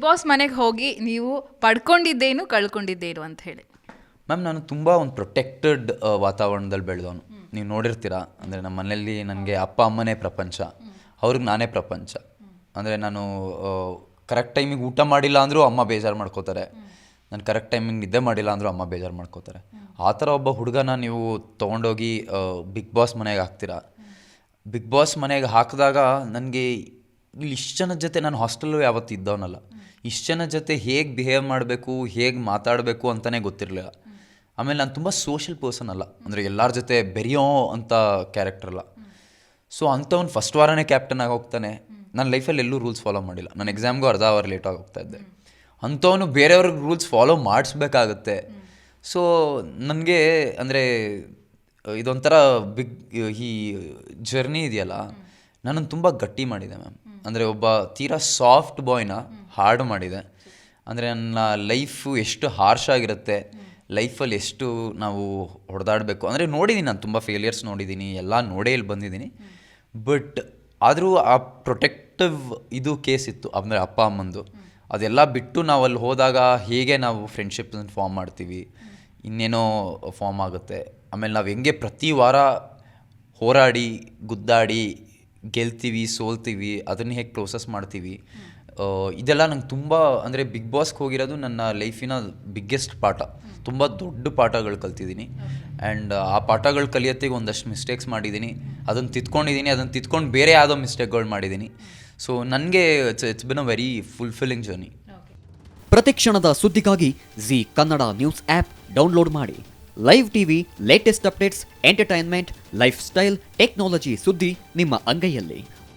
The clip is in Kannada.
ಬಿಗ್ ಬಾಸ್ ಮನೆಗೆ ಹೋಗಿ ನೀವು ಪಡ್ಕೊಂಡಿದ್ದೇನು, ಕಳ್ಕೊಂಡಿದ್ದೇನು ಅಂತ ಹೇಳಿ. ಮ್ಯಾಮ್, ನಾನು ತುಂಬ ಒಂದು ಪ್ರೊಟೆಕ್ಟೆಡ್ ವಾತಾವರಣದಲ್ಲಿ ಬೆಳೆದವನು. ನೀವು ನೋಡಿರ್ತೀರಾ, ಅಂದರೆ ನಮ್ಮ ಮನೆಯಲ್ಲಿ ನನಗೆ ಅಪ್ಪ ಅಮ್ಮನೇ ಪ್ರಪಂಚ, ಅವ್ರಿಗೆ ನಾನೇ ಪ್ರಪಂಚ. ಅಂದರೆ ನಾನು ಕರೆಕ್ಟ್ ಟೈಮಿಗೆ ಊಟ ಮಾಡಿಲ್ಲ ಅಂದರೂ ಅಮ್ಮ ಬೇಜಾರು ಮಾಡ್ಕೋತಾರೆ. ನಾನು ಕರೆಕ್ಟ್ ಟೈಮಿಗೆ ನಿದ್ದೆ ಮಾಡಿಲ್ಲ ಅಂದರೂ ಅಮ್ಮ ಬೇಜಾರು ಮಾಡ್ಕೋತಾರೆ. ಆ ಥರ ಒಬ್ಬ ಹುಡುಗನ ನೀವು ತೊಗೊಂಡೋಗಿ ಬಿಗ್ ಬಾಸ್ ಮನೆಗೆ ಹಾಕ್ತೀರಾ? ಬಿಗ್ ಬಾಸ್ ಮನೆಗೆ ಹಾಕಿದಾಗ ನನಗೆ ಇಲ್ಲಿ ಇಷ್ಟು ಜನದ ಜೊತೆ ನಾನು ಹಾಸ್ಟೆಲ್ಲು ಯಾವತ್ತು ಇದ್ದವನಲ್ಲ. ಇಷ್ಟು ಜನ ಜೊತೆ ಹೇಗೆ ಬಿಹೇವ್ ಮಾಡಬೇಕು, ಹೇಗೆ ಮಾತಾಡಬೇಕು ಅಂತಲೇ ಗೊತ್ತಿರಲಿಲ್ಲ. ಆಮೇಲೆ ನಾನು ತುಂಬ ಸೋಷಿಯಲ್ ಪರ್ಸನ್ ಅಲ್ಲ. ಅಂದರೆ ಎಲ್ಲರ ಜೊತೆ ಬೆರೆಯೋ ಅಂತ ಕ್ಯಾರೆಕ್ಟರ್ ಅಲ್ಲ. ಸೊ ಅಂಥವ್ನು ಫಸ್ಟ್ ವಾರನೇ ಕ್ಯಾಪ್ಟನ್ ಆಗಿ ಹೋಗ್ತಾನೆ. ನನ್ನ ಲೈಫಲ್ಲಿ ಎಲ್ಲೂ ರೂಲ್ಸ್ ಫಾಲೋ ಮಾಡಿಲ್ಲ. ನನ್ನ ಎಕ್ಸಾಮ್ಗೂ ಅರ್ಧ ಅವರ್ ಲೇಟಾಗಿ ಹೋಗ್ತಾ ಇದ್ದೆ. ಅಂಥವನು ಬೇರೆಯವ್ರಿಗೆ ರೂಲ್ಸ್ ಫಾಲೋ ಮಾಡಿಸ್ಬೇಕಾಗತ್ತೆ. ಸೊ ನನಗೆ ಅಂದರೆ, ಇದೊಂಥರ ಬಿಗ್ ಈ ಜರ್ನಿ ಇದೆಯಲ್ಲ. ನನ್ನನ್ನು ತುಂಬ ಗಟ್ಟಿ ಮಾಡಿದೆ ಮ್ಯಾಮ್. ಅಂದರೆ ಒಬ್ಬ ತೀರಾ ಸಾಫ್ಟ್ ಬಾಯ್ನ ಹಾರ್ಡ್ ಮಾಡಿದೆ. ಅಂದರೆ ನನ್ನ ಲೈಫು ಎಷ್ಟು ಹಾರ್ಶ್ ಆಗಿರುತ್ತೆ, ಲೈಫಲ್ಲಿ ಎಷ್ಟು ನಾವು ಹೊಡೆದಾಡಬೇಕು. ಅಂದರೆ ನೋಡಿದ್ದೀನಿ ನಾನು ತುಂಬ ಫೇಲಿಯರ್ಸ್ ನೋಡಿದ್ದೀನಿ ಎಲ್ಲ ನೋಡೇ ಇಲ್ಲಿ ಬಂದಿದ್ದೀನಿ ಬಟ್ ಆದರೂ ಆ ಪ್ರೊಟೆಕ್ಟಿವ್ ಇದು ಕೇಸ್ ಇತ್ತು, ಅಂದರೆ ಅಪ್ಪ ಅಮ್ಮಂದು. ಅದೆಲ್ಲ ಬಿಟ್ಟು ನಾವು ಅಲ್ಲಿ ಹೋದಾಗ ಹೇಗೆ ನಾವು ಫ್ರೆಂಡ್ಶಿಪ್ ಫಾರ್ಮ್ ಮಾಡ್ತೀವಿ, ಇನ್ನೇನೋ ಫಾರ್ಮ್ ಆಗುತ್ತೆ. ಆಮೇಲೆ ನಾವು ಹೆಂಗೆ ಪ್ರತಿ ವಾರ ಹೋರಾಡಿ, ಗುದ್ದಾಡಿ, ಗೆಲ್ತೀವಿ, ಸೋಲ್ತೀವಿ, ಅದನ್ನು ಹೇಗೆ ಪ್ರೋಸೆಸ್ ಮಾಡ್ತೀವಿ. ಇದೆಲ್ಲ ನಂಗೆ ತುಂಬ, ಅಂದರೆ ಬಿಗ್ ಬಾಸ್ಗೆ ಹೋಗಿರೋದು ನನ್ನ ಲೈಫಿನ ಬಿಗ್ಗೆಸ್ಟ್ ಪಾಠ. ತುಂಬ ದೊಡ್ಡ ಪಾಠಗಳು ಕಲ್ತಿದ್ದೀನಿ. ಆ್ಯಂಡ್ ಆ ಪಾಠಗಳು ಕಲಿಯೋತ್ತಿಗೆ ಒಂದಷ್ಟು ಮಿಸ್ಟೇಕ್ಸ್ ಮಾಡಿದ್ದೀನಿ ಅದನ್ನು ತಿದ್ಕೊಂಡಿದ್ದೀನಿ ಅದನ್ನು ತಿದ್ಕೊಂಡು ಬೇರೆ ಯಾವುದೋ ಮಿಸ್ಟೇಕ್ಗಳು ಮಾಡಿದ್ದೀನಿ ಸೊ ನನಗೆ it's it's been a very fulfilling journey ಪ್ರತಿ ಕ್ಷಣದ ಸುದ್ದಿಗಾಗಿ Zee Kannada news app download ಮಾಡಿ. Live TV latest updates entertainment lifestyle technology ಸುದ್ದಿ ನಿಮ್ಮ ಅಂಗೈಯಲ್ಲಿ.